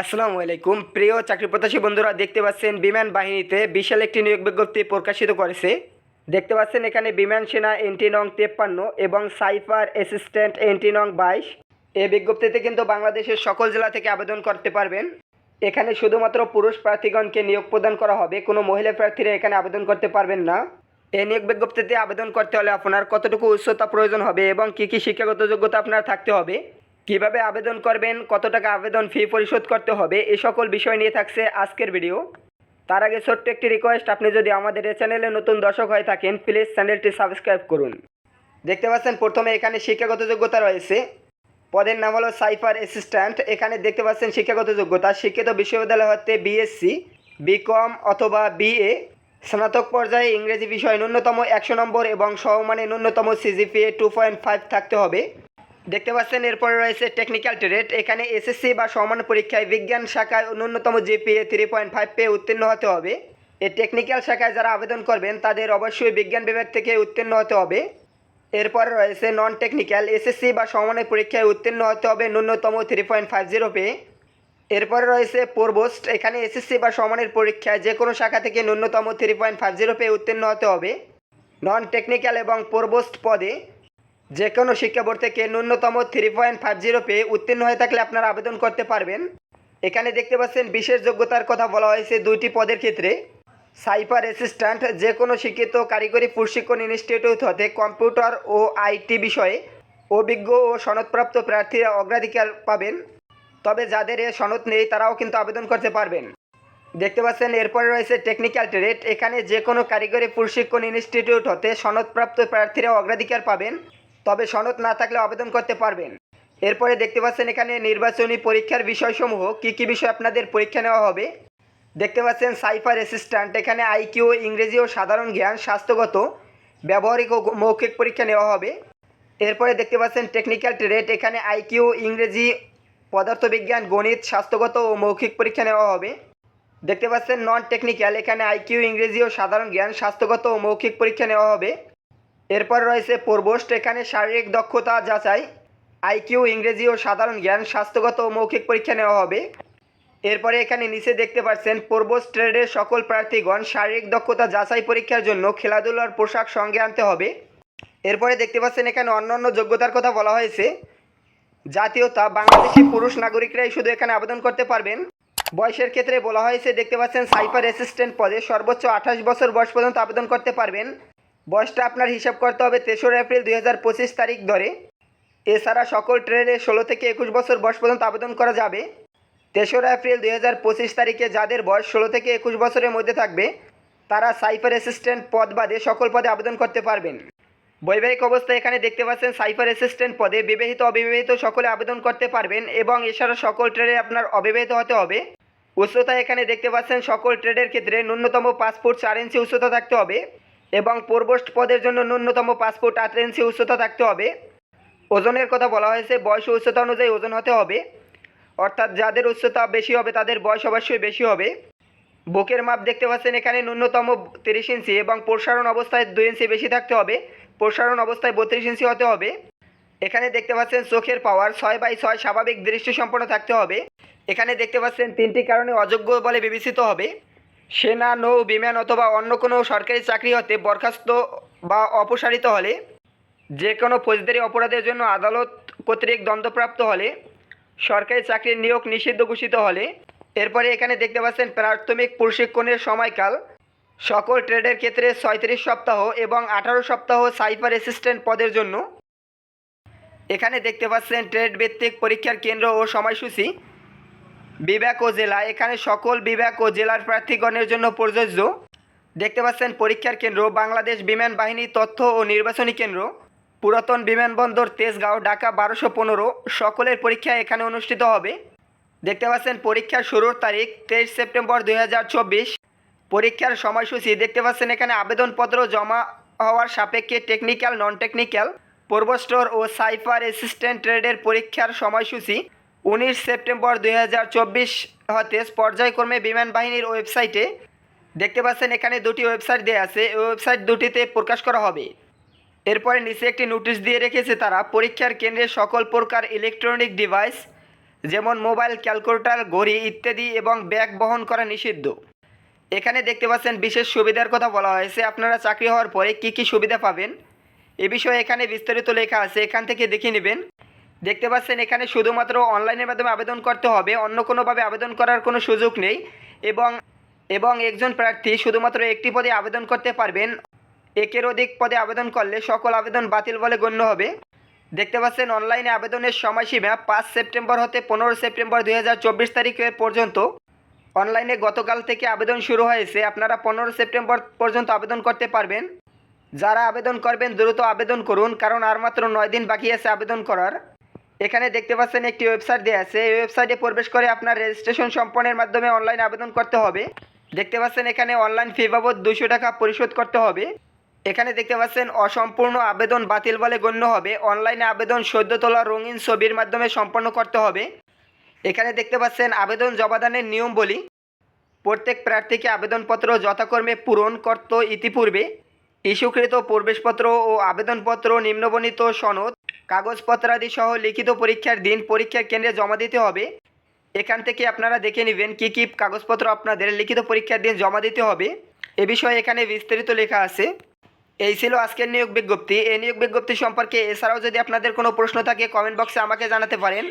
আসসালামু আলাইকুম। প্রিয় চাকরি প্রত্যাশী বন্ধুরা, দেখতে পাচ্ছেন বিমান বাহিনীতে বিশাল একটি নিয়োগ বিজ্ঞপ্তি প্রকাশিত করেছে। দেখতে পাচ্ছেন এখানে বিমান সেনা এন্টি নং তেপ্পান্ন এবং সাইফার অ্যাসিস্ট্যান্ট এন্টি নং বাইশ। এই বিজ্ঞপ্তিতে কিন্তু বাংলাদেশের সকল জেলা থেকে আবেদন করতে পারবেন। এখানে শুধুমাত্র পুরুষ প্রার্থীগণকে নিয়োগ প্রদান করা হবে, কোনো মহিলা প্রার্থীরা এখানে আবেদন করতে পারবেন না। এই নিয়োগ বিজ্ঞপ্তিতে আবেদন করতে হলে আপনার কতটুকু উচ্চতা প্রয়োজন হবে এবং কী কী শিক্ষাগত যোগ্যতা আপনার থাকতে হবে? কীভাবে আবেদন করবেন, কত টাকা আবেদন ফি পরিশোধ করতে হবে এই সকল বিষয় নিয়ে থাকছে আজকের ভিডিও তার আগে ছোট্ট একটি রিকোয়েস্ট আপনি যদি আমাদের এই চ্যানেলে নতুন দর্শক হয়ে থাকেন প্লিজ চ্যানেলটি সাবস্ক্রাইব করুন। দেখতে পাচ্ছেন, প্রথমে এখানে শিক্ষাগত যোগ্যতা রয়েছে। পদের নাম হলো সাইফার অ্যাসিস্ট্যান্ট এখানে দেখতে পাচ্ছেন শিক্ষাগত যোগ্যতা, শিক্ষিত বিশ্ববিদ্যালয় হতে বিএসসি বিকম অথবা বিএ স্নাতক পর্যায়ে ইংরেজি বিষয় ন্যূনতম একশো নম্বর এবং সমমানে ন্যূনতম সিজিপিএ টু পয়েন্ট ফাইভ থাকতে হবে। দেখতে পাচ্ছেন, এরপরে রয়েছে টেকনিক্যাল ট্রেড এখানে এসএসসি বা সমান পরীক্ষায় বিজ্ঞান শাখায় ন্যূনতম জিপিএ থ্রি পয়েন্ট ফাইভ পেয়ে উত্তীর্ণ হতে হবে। এই টেকনিক্যাল শাখায় যারা আবেদন করবেন, তাদের অবশ্যই বিজ্ঞান বিভাগ থেকে উত্তীর্ণ হতে হবে। এরপরে রয়েছে নন টেকনিক্যাল এসএসসি বা সমানের পরীক্ষায় উত্তীর্ণ হতে হবে ন্যূনতম থ্রি পয়েন্ট ফাইভ জিরো পেয়ে। এরপরে রয়েছে পোরবোস্ট এখানে এসএসসি বা সমানের পরীক্ষায় যে কোনো শাখা থেকে ন্যূনতম থ্রি পয়েন্ট ফাইভ জিরো পেয়ে উত্তীর্ণ হতে হবে। নন টেকনিক্যাল এবং পোরবোস্ট পদে যে কোনো শিক্ষা বোর্ড থেকে ন্যূনতম থ্রি পয়েন্ট ফাইভ জিরো পেয়ে উত্তীর্ণ হয়ে থাকলে আপনারা আবেদন করতে পারবেন। এখানে দেখতে পাচ্ছেন বিশেষ যোগ্যতার কথা বলা হয়েছে দুইটি পদের ক্ষেত্রে। সাইপার অ্যাসিস্ট্যান্ট যে কোনো শিক্ষিত কারিগরি প্রশিক্ষণ ইনস্টিটিউট হতে কম্পিউটার ও আইটি বিষয়ে অভিজ্ঞ ও সনদপ্রাপ্ত প্রার্থীরা অগ্রাধিকার পাবেন। তবে যাদের এ সনদ নেই, তারাও কিন্তু আবেদন করতে পারবেন। দেখতে পাচ্ছেন, এরপরে রয়েছে টেকনিক্যাল ট্রেড এখানে যে কোনো কারিগরি প্রশিক্ষণ ইনস্টিটিউট হতে সনদপ্রাপ্ত প্রার্থীরা অগ্রাধিকার পাবেন। তবে সনদ না থাকলে আবেদন করতে পারবেন। এরপরে দেখতে পাচ্ছেন এখানে নির্বাচনী পরীক্ষার বিষয়সমূহ। কী কী বিষয় আপনাদের পরীক্ষা নেওয়া হবে? দেখতে পাচ্ছেন সাইফার অ্যাসিস্ট্যান্ট এখানে আইকিউ ইংরেজি ও সাধারণ জ্ঞান, স্বাস্থ্যগত, ব্যবহারিক ও মৌখিক পরীক্ষা নেওয়া হবে। এরপরে দেখতে পাচ্ছেন টেকনিক্যাল ট্রেড এখানে আইকিউ ইংরেজি, পদার্থবিজ্ঞান, গণিত, স্বাস্থ্যগত ও মৌখিক পরীক্ষা নেওয়া হবে। দেখতে পাচ্ছেন নন টেকনিক্যাল এখানে আইকিউ ইংরেজি ও সাধারণ জ্ঞান, স্বাস্থ্যগত ও মৌখিক পরীক্ষা নেওয়া হবে। এরপর রয়েছে পোরবোস্ট, এখানে শারীরিক দক্ষতা যাচাই, আইকিউ, ইংরেজি ও সাধারণ জ্ঞান, স্বাস্থ্যগত ও মৌখিক পরীক্ষা নেওয়া হবে। এরপরে এখানে নিচে দেখতে পাচ্ছেন, পোরবোস্ট ট্রেডের সকল প্রার্থীগণ শারীরিক দক্ষতা যাচাই পরীক্ষার জন্য খেলাধুলার পোশাক সঙ্গে আনতে হবে। এরপরে দেখতে পাচ্ছেন, এখানে অন্যান্য যোগ্যতার কথা বলা হয়েছে। জাতীয়তা, বাংলাদেশি পুরুষ নাগরিকরাই শুধু এখানে আবেদন করতে পারবেন। বয়সের ক্ষেত্রে বলা হয়েছে, দেখতে পাচ্ছেন, সাইফার অ্যাসিস্ট্যান্ট পদে সর্বোচ্চ আঠাশ বছর বয়স পর্যন্ত আবেদন করতে পারবেন। বয়সটা আপনার হিসাব করতে হবে তেসরা এপ্রিল দুই হাজার পঁচিশ তারিখ ধরে। এছাড়া সকল ট্রেনে ষোলো থেকে একুশ বছর বয়স পর্যন্ত আবেদন করা যাবে। তেসরা এপ্রিল দুই হাজার পঁচিশ তারিখে যাদের বয়স ষোলো থেকে একুশ বছরের মধ্যে থাকবে, তারা সাইফার অ্যাসিস্ট্যান্ট পদ বাদে সকল পদে আবেদন করতে পারবেন। বৈবাহিক অবস্থায় এখানে দেখতে পাচ্ছেন, সাইফার অ্যাসিস্ট্যান্ট পদে বিবাহিত, অবিবাহিত সকলে আবেদন করতে পারবেন এবং এছাড়া সকল ট্রেডে আপনার অবিবাহিত হতে হবে। উচ্চতা এখানে দেখতে পাচ্ছেন, সকল ট্রেডের ক্ষেত্রে ন্যূনতম ফুট চার ইঞ্চি উচ্চতা থাকতে হবে। এবং পোরবোস্ট পদের জন্য ন্যূনতম পাসপোর্ট আট ইঞ্চি উচ্চতা থাকতে হবে। ওজনের কথা বলা হয়েছে, বয়স উচ্চতা অনুযায়ী ওজন হতে হবে। অর্থাৎ যাদের উচ্চতা বেশি হবে, তাদের বয়স অবশ্যই বেশি হবে। বুকের মাপ দেখতে পাচ্ছেন এখানে, ন্যূনতম তিরিশ ইঞ্চি এবং প্রসারণ অবস্থায় দুই ইঞ্চি বেশি থাকতে হবে। প্রসারণ অবস্থায় বত্রিশ ইঞ্চি হতে হবে। এখানে দেখতে পাচ্ছেন, চোখের পাওয়ার ছয় বাই ছয় স্বাভাবিক দৃষ্টি সম্পন্ন থাকতে হবে। এখানে দেখতে পাচ্ছেন, তিনটি কারণে অযোগ্য বলে বিবেচিত হবে। সেনা নৌ বিমান অথবা অন্য কোনো সরকারি চাকরি হতে বরখাস্ত বা অপসারিত হলে, যে কোনো ফৌজদারি অপরাধের জন্য আদালত কর্তৃক দণ্ডপ্রাপ্ত হলে, সরকারি চাকরির নিয়োগ নিষিদ্ধ ঘোষিত হলে, এরপরে এখানে দেখতে পাচ্ছেন প্রাথমিক প্রশিক্ষণের সময়কাল, সকল ট্রেডের ক্ষেত্রে ছয়ত্রিশ সপ্তাহ এবং আঠারো সপ্তাহ সাইফার অ্যাসিস্ট্যান্ট পদের জন্য। এখানে দেখতে পাচ্ছেন ট্রেড ভিত্তিক পরীক্ষার কেন্দ্র ও সময়সূচি। বিভাগ ও জেলা। এখানে সকল বিভাগ ও জেলার প্রার্থীগণের জন্য প্রযোজ্য। দেখতে পাচ্ছেন, পরীক্ষার কেন্দ্র, বাংলাদেশ বিমান বাহিনী তথ্য ও নির্বাচনী কেন্দ্র, পুরাতন বিমানবন্দর তেজগাঁও, ঢাকা বারোশো পনেরো। সকলের পরীক্ষা এখানে অনুষ্ঠিত হবে। দেখতে পাচ্ছেন, পরীক্ষার শুরুর তারিখ তেইশ সেপ্টেম্বর দুই হাজার চব্বিশ। পরীক্ষার সময়সূচি, দেখতে পাচ্ছেন, এখানে আবেদনপত্র জমা হওয়ার সাপেক্ষে টেকনিক্যাল নন টেকনিক্যাল পূর্বস্টোর ও সাইফার অ্যাসিস্ট্যান্ট ট্রেডের পরীক্ষার সময়সূচি। উনিশ সেপ্টেম্বর দুই হাজার চব্বিশ হতে পর্যায়ক্রমে বিমান বাহিনীর ওয়েবসাইটে দেখতে পাচ্ছেন, এখানে দুটি ওয়েবসাইট দেওয়া আছে। ওই ওয়েবসাইট দুটিতে প্রকাশ করা হবে। এরপরে নিচে একটি নোটিশ দিয়ে রেখেছে তারা, পরীক্ষার কেন্দ্রে সকল প্রকার ইলেকট্রনিক ডিভাইস, যেমন মোবাইল ক্যালকুলেটর, ঘড়ি ইত্যাদি এবং ব্যাগ বহন করা নিষিদ্ধ। এখানে দেখতে পাচ্ছেন, বিশেষ সুবিধার কথা বলা হয়েছে। আপনারা চাকরি হওয়ার পরে কি কি সুবিধা পাবেন? এ বিষয়ে এখানে বিস্তারিত লেখা আছে। এখান থেকে দেখে নেবেন। দেখতে পাচ্ছেন এখানে শুধুমাত্র অনলাইনের মাধ্যমে আবেদন করতে হবে, অন্য কোনোভাবে আবেদন করার কোনো সুযোগ নেই এবং এবং একজন প্রার্থী শুধুমাত্র একটি পদে আবেদন করতে পারবেন। একের অধিক পদে আবেদন করলে সকল আবেদন বাতিল বলে গণ্য হবে। দেখতে পাচ্ছেন অনলাইনে আবেদনের সময়সীমা পাঁচ সেপ্টেম্বর হতে পনেরো সেপ্টেম্বর দুই তারিখের পর্যন্ত। অনলাইনে গতকাল থেকে আবেদন শুরু হয়েছে, আপনারা পনেরো সেপ্টেম্বর পর্যন্ত আবেদন করতে পারবেন। যারা আবেদন করবেন দ্রুত আবেদন করুন, কারণ আর মাত্র নয় দিন বাকি আছে আবেদন করার। এখানে দেখতে পাচ্ছেন একটি ওয়েবসাইট দেওয়া আছে। এই ওয়েবসাইটে প্রবেশ করে আপনার রেজিস্ট্রেশন সম্পন্নের মাধ্যমে অনলাইন আবেদন করতে হবে। দেখতে পাচ্ছেন এখানে অনলাইন ফি বাবদ দুশো টাকা পরিশোধ করতে হবে। এখানে দেখতে পাচ্ছেন অসম্পূর্ণ আবেদন বাতিল বলে গণ্য হবে। অনলাইনে আবেদন সদ্য তোলা রঙিন ছবির মাধ্যমে সম্পন্ন করতে হবে। এখানে দেখতে পাচ্ছেন আবেদন জমাদানের নিয়ম বলি। প্রত্যেক প্রার্থীকে আবেদনপত্র যথাকর্মে পূরণ করত ইতিপূর্বে। ইস্যুকৃত প্রবেশপত্র ও আবেদনপত্র নিম্নবর্ণিত সনদ, কাগজপত্রাদি সহ লিখিত পরীক্ষার দিন পরীক্ষার কেন্দ্রে জমা দিতে হবে। এখান থেকে আপনারা দেখে নেবেন কী কী কাগজপত্র আপনাদের লিখিত পরীক্ষার দিন জমা দিতে হবে। এ বিষয়ে এখানে বিস্তারিত লেখা আছে। এই ছিল আজকের নিয়োগ বিজ্ঞপ্তি। এই নিয়োগ বিজ্ঞপ্তি সম্পর্কে এছাড়াও যদি আপনাদের কোনো প্রশ্ন থাকে কমেন্ট বক্সে আমাকে জানাতে পারেন।